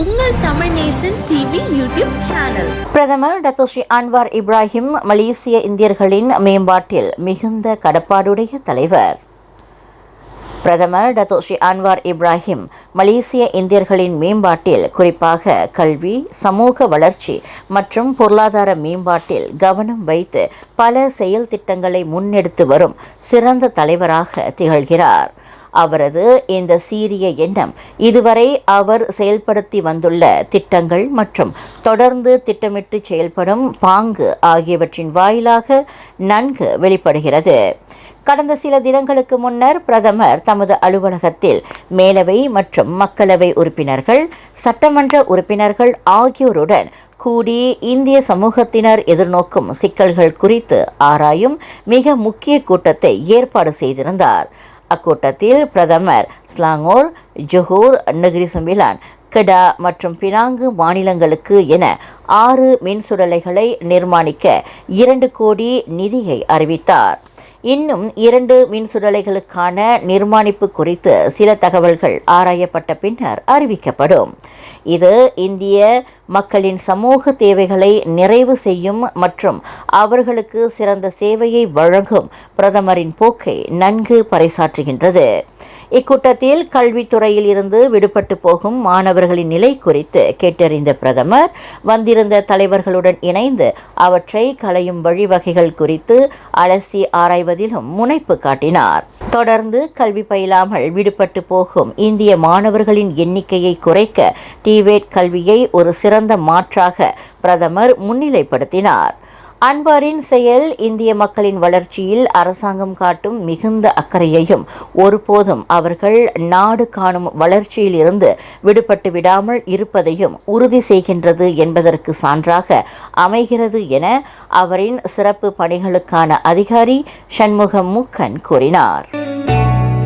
உங்கள் Tamil Nesan TV YouTube channel. பிரதமர் Datuk Seri Anwar Ibrahim மலேசிய இந்தியர்களின் மேம்பாட்டில் மிகுந்த கடப்பாடுடைய தலைவர். பிரதமர் டத்தோஸ்ரீ அன்வார் இப்ராஹிம் மலேசிய இந்தியர்களின் மேம்பாட்டில் குறிப்பாக கல்வி சமூக வளர்ச்சி மற்றும் பொருளாதார மேம்பாட்டில் கவனம் வைத்து பல செயல் திட்டங்களை முன்னெடுத்து வரும் சிறந்த தலைவராக திகழ்கிறார். அவரது இந்த சீரிய எண்ணம். இதுவரை அவர் செயல்படுத்தி வந்துள்ள திட்டங்கள் மற்றும் தொடர்ந்து திட்டமிட்டு செயல்படும் பாங்கு ஆகியவற்றின் வாயிலாக நன்கு வெளிப்படுகிறது. கடந்த சில தினங்களுக்கு முன்னர் பிரதமர் தமது அலுவலகத்தில் மேலவை மற்றும் மக்களவை உறுப்பினர்கள் சட்டமன்ற உறுப்பினர்கள் ஆகியோருடன் கூடி இந்திய சமூகத்தினர் எதிர்நோக்கும் சிக்கல்கள் குறித்து ஆராயும் மிக முக்கிய கூட்டத்தை ஏற்பாடு செய்திருந்தார். அக்கூட்டத்தில் பிரதமர் ஸ்லாங்கோர் ஜொஹூர் நகிரி சும்பிலான் கெடா மற்றும் பினாங்கு மாநிலங்களுக்கு என ஆறு மின்சுடலைகளை நிர்மாணிக்க இரண்டு கோடி நிதியை அறிவித்தார். இன்னும் இரண்டு மின்சுடலைகளுக்கான நிர்மாணிப்பு குறித்து சில தகவல்கள் ஆராயப்பட்ட பின்னர் அறிவிக்கப்படும். இது இந்திய மக்களின் சமூக தேவைகளை நிறைவு செய்யும் மற்றும் அவர்களுக்கு சிறந்த சேவையை வழங்கும் பிரதமரின் போக்கை நன்கு பறைசாற்றுகின்றது. இக்கூட்டத்தில் கல்வித்துறையில் இருந்து விடுபட்டு போகும் மாணவர்களின் நிலை குறித்து கேட்டறிந்த பிரதமர் வந்திருந்த தலைவர்களுடன் இணைந்து அவற்றை களையும் வழிவகைகள் குறித்து அலசி ஆராய்வதிலும் முனைப்பு காட்டினார். தொடர்ந்து கல்வி பயிலாமல் விடுபட்டு போகும் இந்திய மாணவர்களின் எண்ணிக்கையை குறைக்க டிவேட் கல்வியை ஒரு சிறந்த மாற்றாக பிரதமர் முன்னிலைப்படுத்தினார். அன்வாரின் செயல் இந்திய மக்களின் வளர்ச்சியில் அரசாங்கம் காட்டும் மிகுந்த அக்கறையையும் ஒருபோதும் அவர்கள் நாடு காணும் வளர்ச்சியில் இருந்து விடுபட்டு விடாமல் இருப்பதையும் உறுதி செய்கின்றது என்பதற்கு சான்றாக அமைகிறது என அவரின் சிறப்பு பணிகளுக்கான அதிகாரி சண்முகம் மூக்கன் கூறினார்.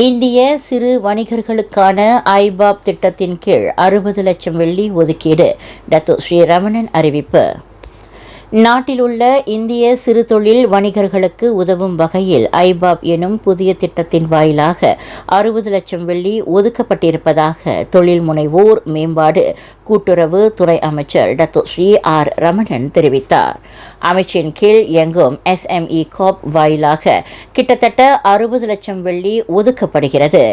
இந்திய சிறு வணிகர்களுக்கான ஐபாப் திட்டத்தின் கீழ் அறுபது லட்சம் வெள்ளி ஒதுக்கீடு. டத்து. ஸ்ரீரமணன் அறிவிப்பு. நாட்டில் உள்ள இந்திய சிறு தொழில் வணிகர்களுக்கு உதவும் வகையில் ஐபாப் எனும் புதிய திட்டத்தின் வாயிலாக அறுபது லட்சம் வெள்ளி ஒதுக்கப்பட்டிருப்பதாக தொழில் முனைவோர் மேம்பாடு கூட்டுறவு துறை அமைச்சர் டத்து ஸ்ரீ ஆர் ரமணன் தெரிவித்தார். அமைச்சின் கீழ் இயங்கும் எஸ்எம்இ காப் வாயிலாக கிட்டத்தட்ட அறுபது லட்சம் வெள்ளி ஒதுக்கப்படுகிறது.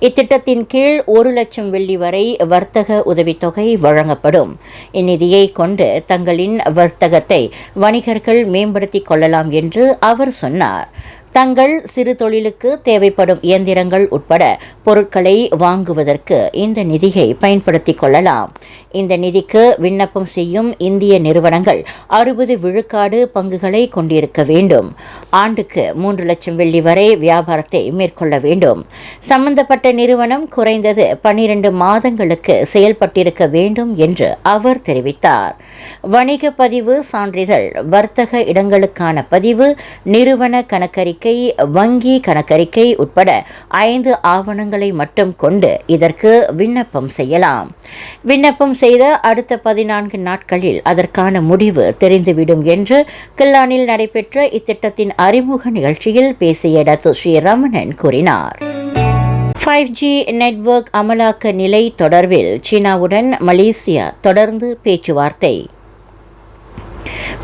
இத்திட்டத்தின் கீழ் ஒரு லட்சம் வெள்ளி வரை வர்த்தக உதவித்தொகை வழங்கப்படும். இந்நிதியை கொண்டு தங்களின் வர்த்தகத்தை வணிகர்கள் மேம்படுத்திக் கொள்ளலாம் என்று அவர் சொன்னார். தங்கள் சிறு தொழிலுக்கு தேவைப்படும் இயந்திரங்கள் உட்பட பொருட்களை வாங்குவதற்கு இந்த நிதியை பயன்படுத்திக் கொள்ளலாம். இந்த நிதிக்கு விண்ணப்பம் செய்யும் இந்திய நிறுவனங்கள் அறுபது விழுக்காடு பங்குகளை கொண்டிருக்க வேண்டும். ஆண்டுக்கு மூன்று லட்சம் வெள்ளி வரை வியாபாரத்தை மேற்கொள்ள வேண்டும். சம்பந்தப்பட்ட நிறுவனம் குறைந்தது பன்னிரண்டு மாதங்களுக்கு செயல்பட்டிருக்க வேண்டும் என்று அவர் தெரிவித்தார். வணிக பதிவு சான்றிதழ் வர்த்தக இடங்களுக்கான பதிவு நிறுவன கணக்கறிக்கை வங்கி கணக்கறிக்கை உட்பட ஐந்து ஆவணங்களை மட்டும் கொண்டு இதற்கு விண்ணப்பம் செய்யலாம். விண்ணப்பம் செய்த அடுத்த பதினான்கு நாட்களில் அதற்கான முடிவு தெரிந்துவிடும் என்று கில்லானில் நடைபெற்ற இத்திட்டத்தின் அறிமுக நிகழ்ச்சியில் பேசிய டத்து ஸ்ரீ ரமணன் கூறினார். ஃபைவ் ஜி நெட்வொர்க் அமலாக்க நிலை தொடர்பில் சீனாவுடன் மலேசியா தொடர்ந்து பேச்சுவார்த்தை.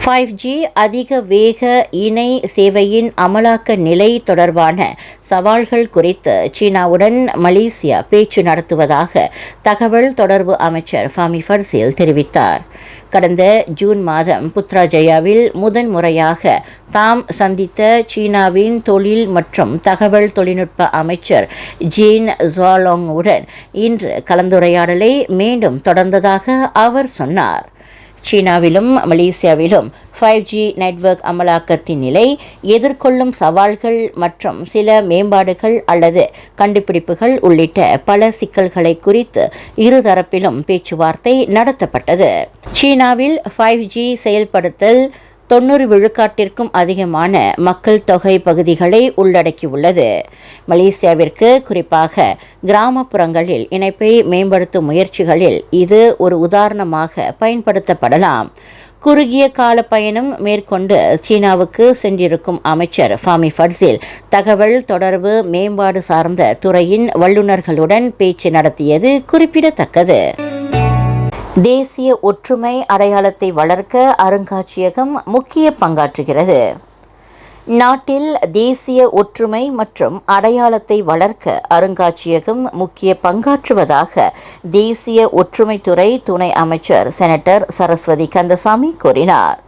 ஃபைவ் ஜி அதிக வேக இணை சேவையின் அமலாக்க நிலை தொடர்பான சவால்கள் குறித்து சீனாவுடன் மலேசியா பேச்சு நடத்துவதாக தகவல் தொடர்பு அமைச்சர் ஃபாமி ஃபர்சேல் தெரிவித்தார். கடந்த ஜூன் மாதம் புத்ராஜயாவில் முதன் முறையாக தாம் சந்தித்த சீனாவின் தொழில் மற்றும் தகவல் தொழில்நுட்ப அமைச்சர் ஜீன் ஜுவாலோங்குடன் இன்று கலந்துரையாடலை மீண்டும் தொடர்ந்ததாக அவர் சொன்னார். சீனாவிலும் மலேசியாவிலும் ஃபைவ் ஜி நெட்வொர்க் அமலாக்கத்தின் நிலை எதிர்கொள்ளும் சவால்கள் மற்றும் சில மேம்பாடுகள் அல்லது கண்டுபிடிப்புகள் உள்ளிட்ட பல சிக்கல்களை குறித்து இருதரப்பிலும் பேச்சுவார்த்தை நடத்தப்பட்டது. சீனாவில் ஃபைவ் ஜி செயல்படுத்தல் தொண்ணூறு விழுக்காட்டிற்கும் அதிகமான மக்கள் தொகை பகுதிகளை உள்ளடக்கியுள்ளது. மலேசியாவிற்கு குறிப்பாக கிராமப்புறங்களில் இணைப்பை மேம்படுத்தும் முயற்சிகளில் இது ஒரு உதாரணமாக பயன்படுத்தப்படலாம். குறுகிய கால பயணம் மேற்கொண்டு சீனாவுக்கு சென்றிருக்கும் அமைச்சர் ஃபாமி ஃபட்சில் தகவல் தொடர்பு மேம்பாடு சார்ந்த துறையின் வல்லுநர்களுடன் பேச்சு நடத்தியது குறிப்பிடத்தக்கது. தேசிய ஒற்றுமை அடையாளத்தை வளர்க்க அருங்காட்சியகம் முக்கிய பங்காற்றுகிறது. நாட்டில் தேசிய ஒற்றுமை மற்றும் அடையாளத்தை வளர்க்க அருங்காட்சியகம் முக்கிய பங்காற்றுவதாக தேசிய ஒற்றுமைத்துறை துணை அமைச்சர் செனட்டர் சரஸ்வதி கந்தசாமி கூறினார்.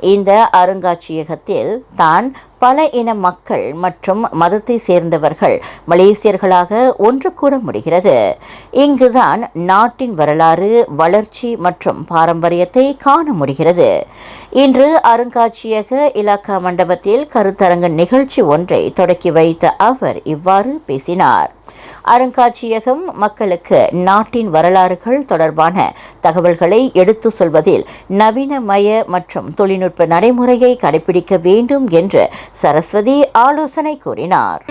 இந்த அருங்காட்சியகத்தில் தான் பல இன மக்கள் மற்றும் மதத்தை சேர்ந்தவர்கள் மலேசியர்களாக ஒன்று கூற முடிகிறது. இங்குதான் நாட்டின் வரலாறு வளர்ச்சி மற்றும் பாரம்பரியத்தை காண முடிகிறது. இன்று அருங்காட்சியக இலாக்கா மண்டபத்தில் கருத்தரங்க நிகழ்ச்சி ஒன்றை தொடக்கி வைத்த அவர் இவ்வாறு பேசினார். அருங்காட்சியகம் மக்களுக்கு நாட்டின் வரலாறுகள் தொடர்பான தகவல்களை எடுத்து சொல்வதில் நவீனமய மற்றும் தொழில்நுட்ப நடைமுறையை கடைபிடிக்க வேண்டும் என்று சரஸ்வதி ஆலோசனை கூறினார்.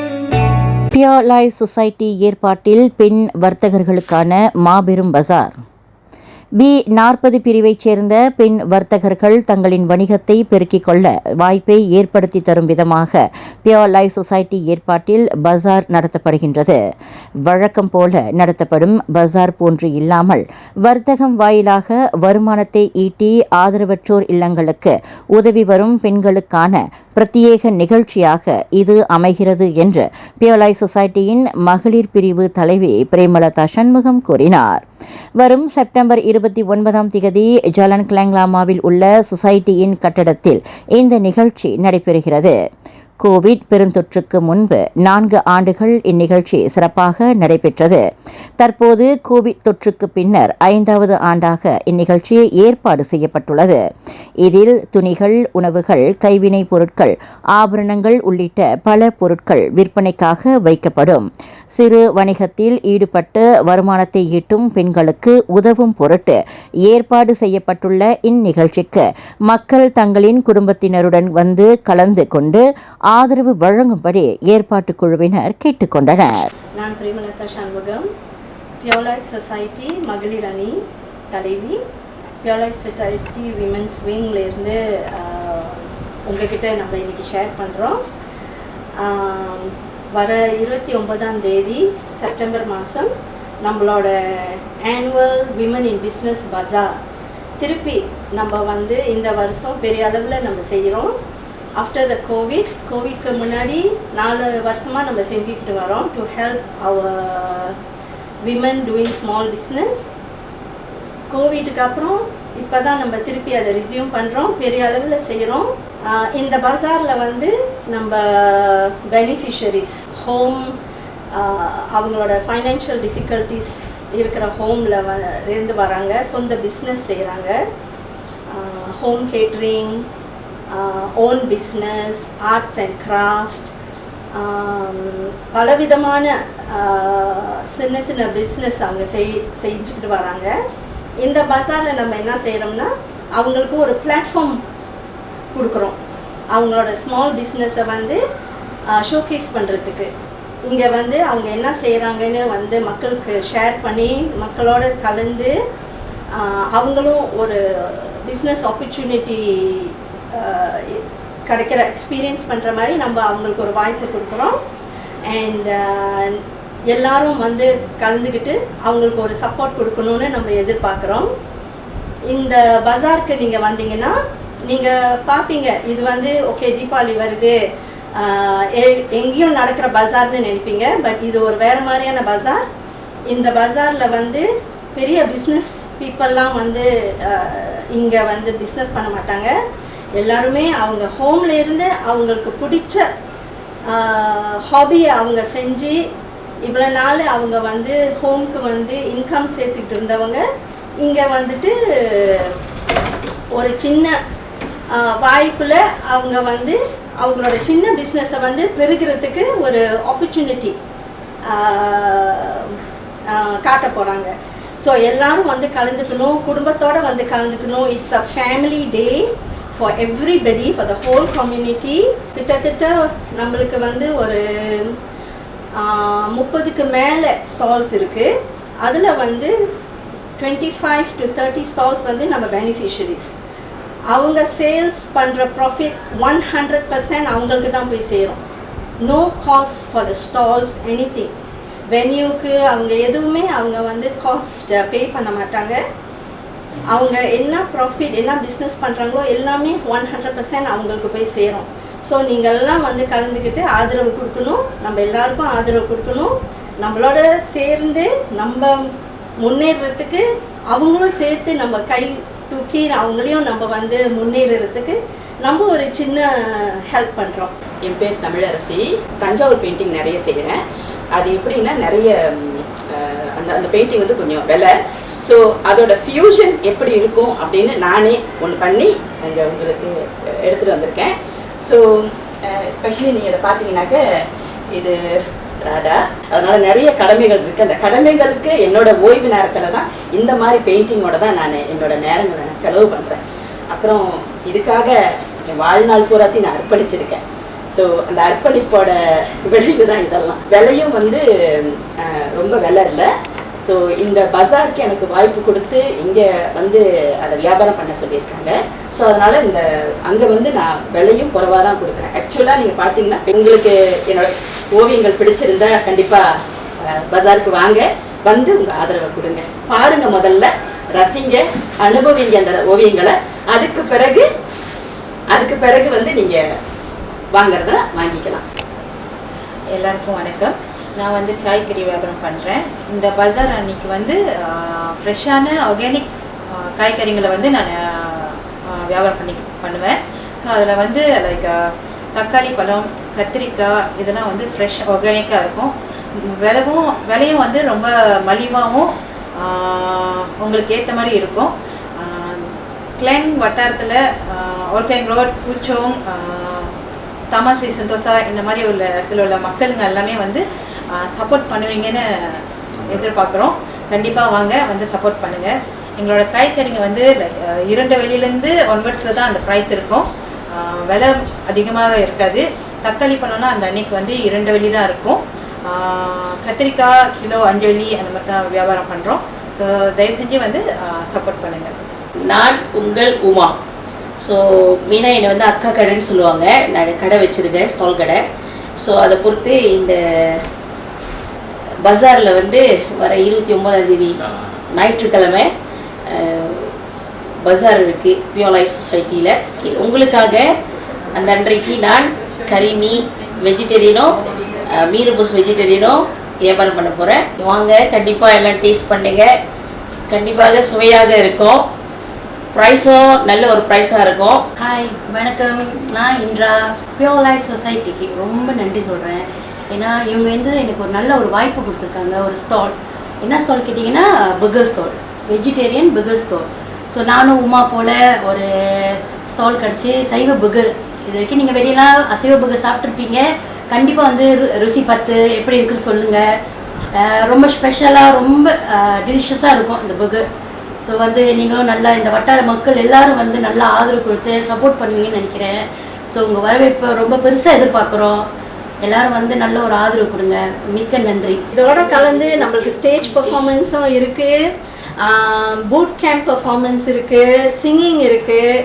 பியோர் லைஃப் சொசைட்டி ஏற்பாட்டில் பெண் வர்த்தகர்களுக்கான மாபெரும் பஜார் பி நாற்பது பிரிவைச் சேர்ந்த பெண் வர்த்தகர்கள் தங்களின் வணிகத்தை பெருக்கிக் கொள்ள வாய்ப்பை ஏற்படுத்தி தரும் விதமாக பியோர் லைஃப் சொசைட்டி ஏற்பாட்டில் பஜார் நடத்தப்படுகின்றது. வழக்கம் போல நடத்தப்படும் பஜார் போன்று இல்லாமல் வர்த்தகம் வாயிலாக வருமானத்தை ஈட்டி ஆதரவற்றோர் இல்லங்களுக்கு உதவி வரும் பெண்களுக்கான பிரத்யேக நிகழ்ச்சியாக இது அமைகிறது என்று பியோலை சொசைட்டியின் மகளிர் பிரிவு தலைவி பிரேமலதா சண்முகம் கூறினார். வரும் செப்டம்பர் இருபத்தி ஒன்பதாம் திகதி ஜலன் கிளாங்லாமாவில் உள்ள சொசைட்டியின் கட்டடத்தில் இந்த நிகழ்ச்சி நடைபெறுகிறது. கோவிட் பெருந்தொற்றுக்கு முன்பு நான்கு ஆண்டுகள் இந்நிகழ்ச்சி சிறப்பாக நடைபெற்றது. தற்போது கோவிட் தொற்றுக்கு பின்னர் ஐந்தாவது ஆண்டாக இந்நிகழ்ச்சி ஏற்பாடு செய்யப்பட்டுள்ளது. இதில் துணிகள் உணவுகள் கைவினைப் பொருட்கள் ஆபரணங்கள் உள்ளிட்ட பல பொருட்கள் விற்பனைக்காக வைக்கப்படும். சிறு வணிகத்தில் ஈடுபட்டு வருமானத்தை ஈட்டும் பெண்களுக்கு உதவும் பொருட்டு ஏற்பாடு செய்யப்பட்டுள்ள இந்நிகழ்ச்சிக்கு மக்கள் தங்களின் குடும்பத்தினருடன் வந்து கலந்து கொண்டு ஆதரவு வழங்கும்படி ஏற்பாட்டு குழுவினர் கேட்டுக்கொண்டனர். நான் பிரேமலதா சண்முகம் பியோலாய் சொசைட்டி மகளிர் அணி தலைவி. பியோலாய் சொசைட்டி விமென்ஸ் விங்லேருந்து உங்ககிட்ட நம்ம இன்றைக்கி ஷேர் பண்ணுறோம் வர இருபத்தி ஒன்பதாம் தேதி செப்டம்பர் மாதம் நம்மளோட annual women in business bazaar திருப்பி நம்ம வந்து இந்த வருஷம் பெரிய அளவில் நம்ம செய்கிறோம் ஆஃப்டர் த கோவிட் கோவிட்க்கு முன்னாடி நாலு வருஷமாக நம்ம செஞ்சுக்கிட்டு வரோம் to help our women doing small business கோவிட்டுக்கு அப்புறம் இப்போ தான் நம்ம திருப்பி அதை ரிசியூம் பண்ணுறோம் பெரிய அளவில் செய்கிறோம் இந்த பஜாரில் வந்து நம்ம பெனிஃபிஷரிஸ் ஹோம் அவங்களோட ஃபைனான்ஷியல் டிஃபிகல்ட்டிஸ் இருக்கிற ஹோமில் வ இருந்து வராங்க சொந்த பிஸ்னஸ் செய்கிறாங்க home catering own business arts and craft பலவிதமான சின்ன சின்ன பிஸ்னஸ் அவங்க செய் செஞ்சுக்கிட்டு வராங்க. இந்த பஜாரில் நம்ம என்ன செய்கிறோம்னா அவங்களுக்கு ஒரு பிளாட்ஃபார்ம் கொடுக்குறோம். அவங்களோட ஸ்மால் பிஸ்னஸை வந்து ஷோகேஸ் பண்ணுறதுக்கு இங்கே வந்து அவங்க என்ன செய்கிறாங்கன்னு வந்து மக்களுக்கு ஷேர் பண்ணி மக்களோட கலந்து அவங்களும் ஒரு பிஸ்னஸ் ஆப்பர்ச்சுனிட்டி கிடைக்கிற எக்ஸ்பீரியன்ஸ் பண்ணுற மாதிரி நம்ம அவங்களுக்கு ஒரு வாய்ப்பு கொடுக்குறோம். அண்ட் எல்லாரும் வந்து கலந்துக்கிட்டு அவங்களுக்கு ஒரு சப்போர்ட் கொடுக்கணுன்னு நம்ம எதிர்பார்க்குறோம். இந்த பஜாருக்கு நீங்கள் வந்தீங்கன்னா நீங்கள் பார்ப்பீங்க இது வந்து ஓகே தீபாவளி வருது. எங்கேயும் நடக்கிற பஜார்னு நினைப்பீங்க. பட் இது ஒரு வேறு மாதிரியான பஜார். இந்த பஜாரில் வந்து பெரிய பிஸ்னஸ் பீப்புளெலாம் வந்து இங்கே வந்து பிஸ்னஸ் பண்ண மாட்டாங்க. எல்லாருமே அவங்க ஹோம்ல இருந்து அவங்களுக்கு பிடிச்ச ஹாபியை அவங்க செஞ்சு இவ்வளோ நாள் அவங்க வந்து ஹோம்க்கு வந்து இன்கம் சேர்த்துக்கிட்டு இருந்தவங்க இங்கே வந்துட்டு ஒரு சின்ன வாய்ப்பில் அவங்க வந்து அவங்களோட சின்ன பிஸ்னஸை வந்து பெருகிறதுக்கு ஒரு ஆப்பர்ச்சுனிட்டி காட்ட போகிறாங்க ஸோ எல்லாரும் வந்து கலந்துக்கணும் குடும்பத்தோடு வந்து கலந்துக்கணும். It's a family day for everybody for the whole community கிட்டத்தட்ட நம்மளுக்கு வந்து ஒரு முப்பதுக்கு மேலே ஸ்டால்ஸ் இருக்குது அதில் வந்து twenty five to thirty stalls வந்து நம்ம பெனிஃபிஷரிஸ் அவங்க சேல்ஸ் பண்ணுற ப்ராஃபிட் ஒன் ஹண்ட்ரட் பர்சன்ட் அவங்களுக்கு தான் போய் சேரும். No cost for the stalls anything வென்யூக்கு அவங்க எதுவுமே அவங்க வந்து காஸ்ட் பே பண்ண மாட்டாங்க. அவங்க என்ன ப்ராஃபிட் என்ன பிஸ்னஸ் பண்ணுறாங்களோ எல்லாமே ஒன் ஹண்ட்ரட் பர்சன்ட் அவங்களுக்கு போய் சேரும். ஸோ நீங்கள்லாம் வந்து கலந்துக்கிட்டு ஆதரவு கொடுக்கணும். நம்ம எல்லாருக்கும் ஆதரவு கொடுக்கணும். நம்மளோட சேர்ந்து நம்ம முன்னேறத்துக்கு அவங்களும் சேர்த்து நம்ம கை தூக்கி அவங்களையும் நம்ம வந்து முன்னேறதுக்கு நம்ம ஒரு சின்ன ஹெல்ப் பண்ணுறோம் என் பேர் தமிழரசி. தஞ்சாவூர் பெயிண்டிங் நிறைய செய்கிறேன் அது எப்படின்னா நிறைய அந்த அந்த பெயிண்டிங் வந்து கொஞ்சம் விலை. ஸோ அதோட ஃபியூஷன் எப்படி இருக்கும் அப்படின்னு நானே ஒன்று பண்ணி இங்கே உங்களுக்கு எடுத்துகிட்டு வந்திருக்கேன். ஸோ எஸ்பெஷலி நீங்கள் இதை பார்த்தீங்கன்னாக்க இது ராதா அதனால நிறைய கடமைகள் இருக்கு. அந்த கடமைகளுக்கு என்னோட ஓய்வு நேரத்தில் தான் இந்த மாதிரி பெயிண்டிங்கோட தான் நான் என்னோட நேரங்களை நான் செலவு பண்ணுறேன் அப்புறம் இதுக்காக என் வாழ்நாள் பூராத்தையும் நான் அர்ப்பணிச்சிருக்கேன். ஸோ அந்த அர்ப்பணிப்போட விளைவு தான் இதெல்லாம். விலையும் வந்து ரொம்ப விலை இல்லை. ஸோ இந்த பஜாருக்கு எனக்கு வாய்ப்பு கொடுத்து இங்கே வந்து அதை வியாபாரம் பண்ண சொல்லியிருக்காங்க. ஸோ அதனால் இந்த அங்கே வந்து நான் விலையும் குறைவாக தான் கொடுக்குறேன். ஆக்சுவலாக நீங்கள் பார்த்தீங்கன்னா உங்களுக்கு என்னோட ஓவியங்கள் பிடிச்சிருந்தா கண்டிப்பாக பஜாருக்கு வாங்க. வந்து உங்கள் ஆதரவை கொடுங்க. பாருங்க முதல்ல ரசிங்க அனுபவிங்க அந்த ஓவியங்களை. அதுக்கு பிறகு அதுக்கு பிறகு வந்து நீங்கள் வாங்கிறத வாங்கிக்கலாம். எல்லாருக்கும் வணக்கம். நான் வந்து காய்கறி வியாபாரம் பண்ணுறேன் இந்த பஜார் அன்னைக்கு வந்து ஃப்ரெஷ்ஷான ஆர்கானிக் காய்கறிகளை வந்து நான் வியாபாரம் பண்ணி பண்ணுவேன். ஸோ அதில் வந்து லைக் தக்காளி பழம் கத்திரிக்காய் இதெல்லாம் வந்து ஃப்ரெஷ் ஆர்கானிக்காக இருக்கும். விலவும் விலையும் வந்து ரொம்ப மலிவாகவும் உங்களுக்கு ஏற்ற மாதிரி இருக்கும். கிளேங் வட்டாரத்தில் ஒர்கேங் ரோட் பூச்சோங் தமா ஸ்ரீ சந்தோஷா இந்த மாதிரி உள்ள இடத்துல உள்ள மக்களுங்க எல்லாமே வந்து சப்போர்ட் பண்ணுவீங்கன்னு எதிர்பார்க்குறோம். கண்டிப்பாக வாங்க வந்து சப்போர்ட் பண்ணுங்கள் எங்களோட காய்கறிங்க வந்து like, இரண்டு வெளியிலேருந்து ஒன்வர்ட்ஸில் தான் அந்த ப்ரைஸ் இருக்கும். விலை அதிகமாக இருக்காது. தக்காளி பழம்னா அந்த அன்னைக்கு வந்து இரண்டு வெளி தான் இருக்கும். கத்திரிக்காய் கிலோ அஞ்சு வெள்ளி அந்த மாதிரி தான் வியாபாரம் பண்ணுறோம் ஸோ தயவு செஞ்சு வந்து சப்போர்ட் பண்ணுங்கள் நான் உங்கள் உமா. ஸோ மீனா என்னை வந்து அக்கா கடைன்னு சொல்லுவாங்க. நான் கடை வச்சுருக்கேன் ஸ்டால் கடை. ஸோ அதை பொறுத்து இந்த பஜாரில் வந்து வர இருபத்தி ஒம்போதாம் தேதி ஞாயிற்றுக்கிழமை பஜார் இருக்குது பியூர் லைஃப் சொசைட்டியில் உங்களுக்காக அந்த அன்றைக்கு நான் கறி மீன் வெஜிடேரியனோ மீரபூஸ் வெஜிடேரியனோ வியாபாரம் பண்ண போகிறேன் வாங்க கண்டிப்பாக எல்லாம் டேஸ்ட் பண்ணுங்கள் கண்டிப்பாக சுவையாக இருக்கும். ப்ரைஸும் நல்ல ஒரு ப்ரைஸாக இருக்கும். ஹாய் வணக்கம். நான் இந்திரா. பியோர் லைஃப் சொசைட்டிக்கு ரொம்ப நன்றி சொல்கிறேன் ஏன்னா இவங்க வந்து எனக்கு ஒரு நல்ல ஒரு வாய்ப்பு கொடுத்துருக்காங்க. ஒரு ஸ்டால் என்ன ஸ்டால் கேட்டிங்கன்னா burger stall vegetarian burger stall so நானும் உமா போல் ஒரு ஸ்டால் கிடச்சி சைவ பர்கர் இது வரைக்கும் நீங்கள் வெளியெல்லாம் அசைவ புகை சாப்பிட்ருப்பீங்க கண்டிப்பாக வந்து ரு- ருசி பார்த்து எப்படி இருக்குன்னு சொல்லுங்கள் ரொம்ப ஸ்பெஷலாக ரொம்ப டெலிஷியஸாக இருக்கும் இந்த புகு ஸோ வந்து நீங்களும் நல்லா இந்த வட்டார மக்கள் எல்லாரும் வந்து நல்லா ஆதரவு கொடுத்து சப்போர்ட் பண்ணுவீங்கன்னு நினைக்கிறேன். ஸோ உங்கள் வரவேற்பை ரொம்ப பெருசாக எதிர்பார்க்குறோம். எல்லாரும் வந்து நல்ல ஒரு ஆதரவு கொடுங்க. மிக்க நன்றி. இதோட கலந்து நம்மளுக்கு ஸ்டேஜ் பர்ஃபார்மன்ஸும் இருக்குது பூட் கேம்ப் பர்ஃபார்மன்ஸ் இருக்குது சிங்கிங் இருக்குது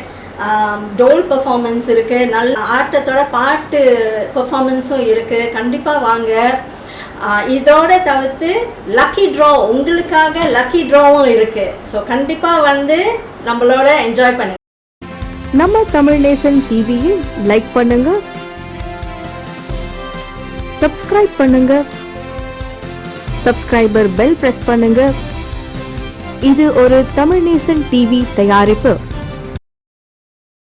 டோல் பர்ஃபார்மன்ஸ் இருக்குது நல்ல ஆட்டத்தோட பாட்டு பர்ஃபார்மன்ஸும் இருக்குது கண்டிப்பாக வாங்க. இதோட தவிர்த்து லக்கி ட்ரா உங்களுக்காக லக்கி ட்ராவும் இருக்குது ஸோ கண்டிப்பாக வந்து நம்மளோட என்ஜாய் பண்ணுங்க. நம்ம தமிழ் நேசன் டிவியை லைக் பண்ணுங்க. சப்ஸ்கிரைப் பண்ணுங்க. சப்ஸ்கிரைபர் பெல் பிரஸ் பண்ணுங்க. இது ஒரு தமிழ் நேசன் டிவி தயாரிப்பு.